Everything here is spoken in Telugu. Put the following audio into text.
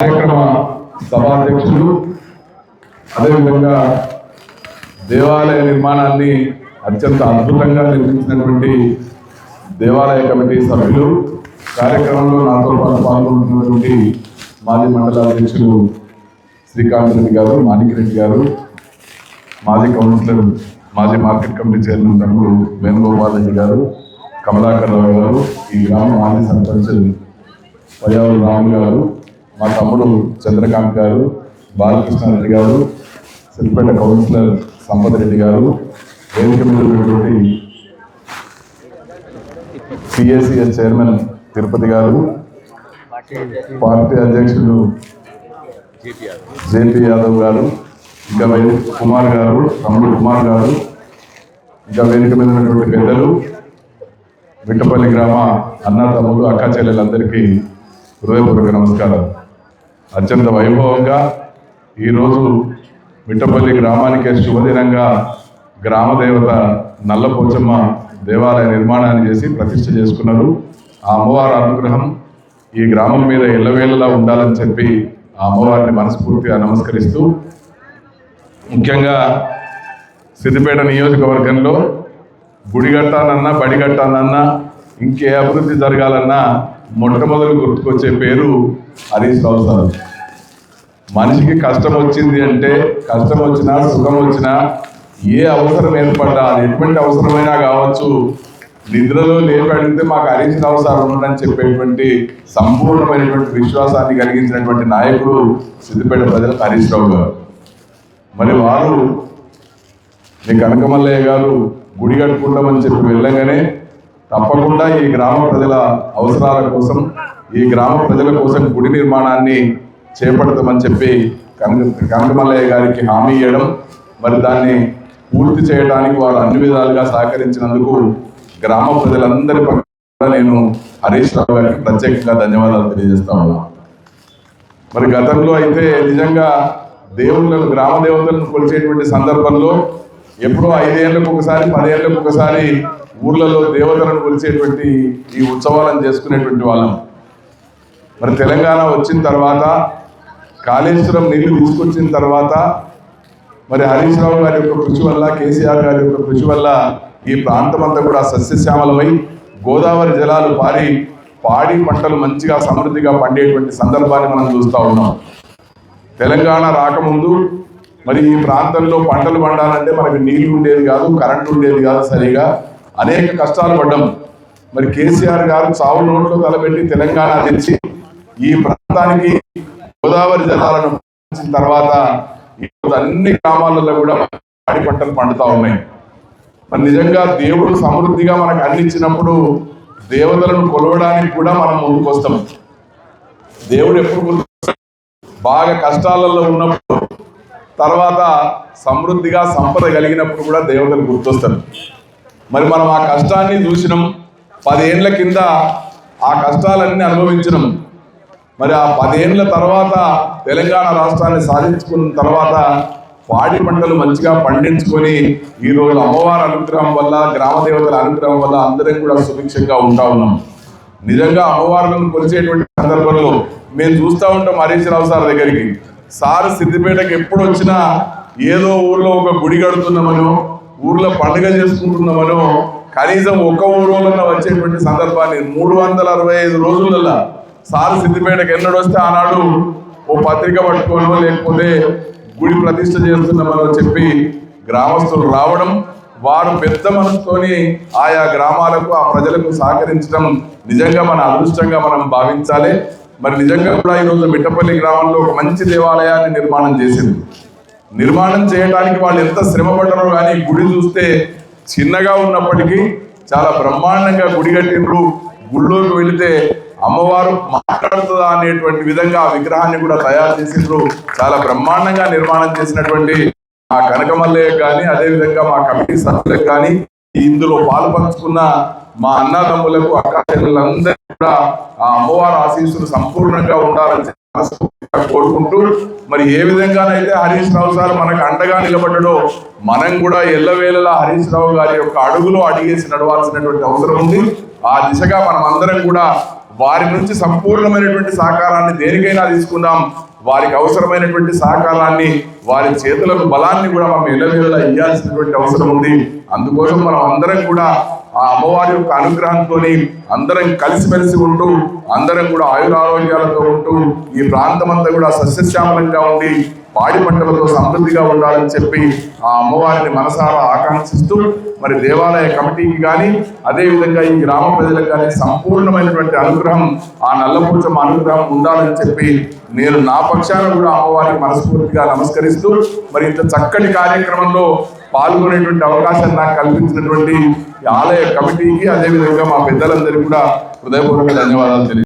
కార్యక్రమ సభాధ్యక్షులు అదేవిధంగా దేవాలయ నిర్మాణాన్ని అత్యంత అద్భుతంగా నిర్మించినటువంటి దేవాలయ కమిటీ సభ్యులు కార్యక్రమంలో నాతో పాటు పాల్గొంటున్నటువంటి మాజీ మండల అధ్యక్షులు శ్రీకాంత్ రెడ్డి గారు మాణిక్ రెడ్డి గారు మాజీ కౌన్సిలర్ మాజీ మార్కెట్ కమిటీ చైర్మన్ తమ్ముడు వేణుగోపాల్ రెడ్డి గారు కమలాకర్ రావు గారు ఈ గ్రామ మాజీ సర్పంచ్ పయ్యావు రాము గారు మా తమ్ముడు చంద్రకాంత్ గారు బాలకృష్ణారెడ్డి గారు సిరిపేట కౌన్సిలర్ సంపత్ రెడ్డి గారు వేదిక మీద ఉన్నటువంటి చైర్మన్ తిరుపతి గారు పార్టీ అధ్యక్షుడు జేపీ యాదవ్ గారు ఇంకా కుమార్ గారు తమ్ముడు కుమార్ గారు ఇంకా వేదిక మీద ఉన్నటువంటి పెద్దలు విట్టపల్లి గ్రామ అన్న తమ్ముడు అక్క చెల్లెలందరికీ హృదయపూర్వక నమస్కారం అత్యంత వైభవంగా ఈరోజు మిట్టపల్లి గ్రామానికి శుభదినంగా గ్రామదేవత నల్లపోచమ్మ దేవాలయ నిర్మాణాన్ని చేసి ప్రతిష్ఠ చేసుకున్నారు. ఆ అమ్మవారి అనుగ్రహం ఈ గ్రామం మీద ఎల్లవేళలా ఉండాలని చెప్పి ఆ అమ్మవారిని మనస్ఫూర్తిగా నమస్కరిస్తూ ముఖ్యంగా సిద్దిపేట నియోజకవర్గంలో గుడి కట్టాలన్నా బడి కట్టాలన్నా ఇంకే అభివృద్ధి జరగాలన్నా మొట్టమొదటి గుర్తుకొచ్చే పేరు హరీష్ రావు సార్. మనిషికి కష్టం వచ్చింది అంటే కష్టం వచ్చినా సుఖం వచ్చినా ఏ అవసరం ఏర్పడ్డా అది ఎటువంటి అవసరమైనా కావచ్చు. నిద్రలో లేపడితే మాకు హరీష్ రావు సార్ ఉన్నాడని చెప్పేటువంటి సంపూర్ణమైనటువంటి విశ్వాసాన్ని కలిగించినటువంటి నాయకుడు సిద్దిపేట ప్రజలకు హరీష్ రావు గారు. మరి వారు మీ కనకమల్లయ్య గారు గుడి కట్టుకుంటామని చెప్పి వెళ్ళగానే తప్పకుండా ఈ గ్రామ ప్రజల అవసరాల కోసం ఈ గ్రామ ప్రజల కోసం గుడి నిర్మాణాన్ని చేపడతామని చెప్పి కనక గారికి హామీ ఇవ్వడం మరి దాన్ని పూర్తి చేయడానికి వారు అన్ని విధాలుగా సహకరించినందుకు గ్రామ ప్రజలందరి పక్కన నేను హరీష్ రావు గారికి ప్రత్యేకంగా ధన్యవాదాలు తెలియజేస్తా మరి గతంలో అయితే నిజంగా దేవుళ్ళను గ్రామ దేవతలను కొలిచేటువంటి సందర్భంలో ఎప్పుడో ఐదేళ్ళకు ఒకసారి పదేళ్ళకు ఒకసారి ఊర్లలో దేవతలను కొలిచేటువంటి ఈ ఉత్సవాలను చేసుకునేటువంటి వాళ్ళం. మరి తెలంగాణ వచ్చిన తర్వాత కాళేశ్వరం నీళ్ళు తీసుకొచ్చిన తర్వాత మరి హరీష్ రావు గారి యొక్క కృషి వల్ల కేసీఆర్ గారి యొక్క కృషి వల్ల ఈ ప్రాంతం అంతా కూడా సస్యశ్యామలమై గోదావరి జలాలు పారి పాడి పంటలు మంచిగా సమృద్ధిగా పండేటువంటి సందర్భాన్ని మనం చూస్తూ ఉన్నాం. తెలంగాణ రాకముందు మరి ఈ ప్రాంతంలో పంటలు పండాలంటే మనకి నీళ్ళు ఉండేది కాదు కరెంటు ఉండేది కాదు సరిగా. అనేక కష్టాలు పడ్డాం. మరి కేసీఆర్ గారు చావు నోట్లో తలబెట్టి తెలంగాణ తెచ్చి ఈ ప్రాంతానికి గోదావరి జలాలను పంచిన తర్వాత ఈరోజు అన్ని గ్రామాలలో కూడా పాడి పంటలు పండుతా ఉన్నాయి. మరి నిజంగా దేవుడు సమృద్ధిగా మనకు అందించినప్పుడు దేవతలను కొలవడానికి కూడా మనం ముందుకు వస్తాం. దేవుడు ఎప్పుడు బాగా కష్టాలలో ఉన్నప్పుడు తర్వాత సమృద్ధిగా సంపద కలిగినప్పుడు కూడా దేవతలు గుర్తొస్తారు. మరి మనం ఆ కష్టాన్ని చూసినాం. పదేళ్ళ కింద ఆ కష్టాలన్నీ అనుభవించినాం. మరి ఆ పదేళ్ళ తర్వాత తెలంగాణ రాష్ట్రాన్ని సాధించుకున్న తర్వాత పాడి పంటలు మంచిగా పండించుకొని ఈ రోజు అమ్మవారి అనుగ్రహం వల్ల గ్రామ దేవతల అనుగ్రహం వల్ల అందరం కూడా సుభిక్షంగా ఉంటా ఉన్నాం. నిజంగా అమ్మవార్లను కొలిచేటువంటి సందర్భంలో మేము చూస్తూ ఉంటాం హరీష్ రావు సార్ దగ్గరికి. సార్ సిద్దిపేటకి ఎప్పుడు వచ్చినా ఏదో ఊర్లో ఒక గుడి కడుతున్నామనో ఊర్లో పండుగ చేసుకుంటున్నామనో కనీసం ఒక్క ఊరోళ్ళన్న వచ్చేటువంటి సందర్భాన్ని మూడు వందల అరవై ఐదు రోజులలో సార్ సిద్దిపేటకి ఎన్నడు వస్తే ఆనాడు ఓ పత్రిక పట్టుకోనో లేకపోతే గుడి ప్రతిష్ట చేస్తున్నామని చెప్పి గ్రామస్తులు రావడం వారు పెద్ద మనసుతోని ఆయా గ్రామాలకు ఆ ప్రజలకు సహకరించడం నిజంగా మన అదృష్టంగా మనం భావించాలి. మరి నిజంగా కూడా ఈరోజు మిట్టపల్లి గ్రామంలో ఒక మంచి దేవాలయాన్ని నిర్మాణం చేసింది. నిర్మాణం చేయడానికి వాళ్ళు ఎంత శ్రమ పడ్డారో కానీ గుడి చూస్తే చిన్నగా ఉన్నప్పటికీ చాలా బ్రహ్మాండంగా గుడి కట్టిండ్రు. గుళ్ళోకి వెళితే అమ్మవారు మాట్లాడుతుందా అనేటువంటి విధంగా ఆ విగ్రహాన్ని కూడా తయారు చేసిండ్రు. చాలా బ్రహ్మాండంగా నిర్మాణం చేసినటువంటి ఆ కనకమల్లయ్య కానీ అదే విధంగా మా కమిటీ సభ్యులకు కానీ ఇందులో పాలు పంచుకున్న మా అన్నదమ్ములకు అక్క చెల్లెలందరికీ కూడా ఆ అమ్మవారి ఆశీస్సులు సంపూర్ణంగా ఉండాలని కోరుకుంటూ మరి ఏ విధంగానైతే హరీష్ రావు సార్ మనకు అండగా నిలబడ్డడో మనం కూడా ఎల్లవేళలా హరీష్ రావు గారి యొక్క అడుగులో అడిగేసి నడవాల్సినటువంటి అవసరం ఉంది. ఆ దిశగా మనం అందరం కూడా వారి నుంచి సంపూర్ణమైనటువంటి సహకారాన్ని దేనికైనా తీసుకుందాం. వారికి అవసరమైనటువంటి సహకారాన్ని వారి చేతులకు బలాన్ని కూడా మనం ఎల్లవేళలా ఇవ్వాల్సినటువంటి అవసరం ఉంది. అందుకోసం మనం అందరం కూడా ఆ అమ్మవారి యొక్క అనుగ్రహంతో అందరం కలిసిమెలిసి ఉంటూ అందరం కూడా ఆయురారోగ్యాలతో ఉంటూ ఈ ప్రాంతం అంతా కూడా సస్యశ్యామలంగా ఉండి పాడి పంటలతో సమృద్ధిగా ఉండాలని చెప్పి ఆ అమ్మవారిని మనసారా ఆకాంక్షిస్తూ మరి దేవాలయ కమిటీకి కానీ అదేవిధంగా ఈ గ్రామ ప్రజలకు కానీ సంపూర్ణమైనటువంటి అనుగ్రహం ఆ నల్లపూచమ్మ అనుగ్రహం ఉండాలని చెప్పి నేను నా పక్షాన కూడా అమ్మవారికి మనస్ఫూర్తిగా నమస్కరిస్తూ మరి ఇంత చక్కటి కార్యక్రమంలో పాల్గొనేటువంటి అవకాశం నాకు కల్పించినటువంటి ఈ ఆలయ కమిటీకి అదేవిధంగా మా పెద్దలందరికీ కూడా హృదయపూర్వక ధన్యవాదాలు తెలియ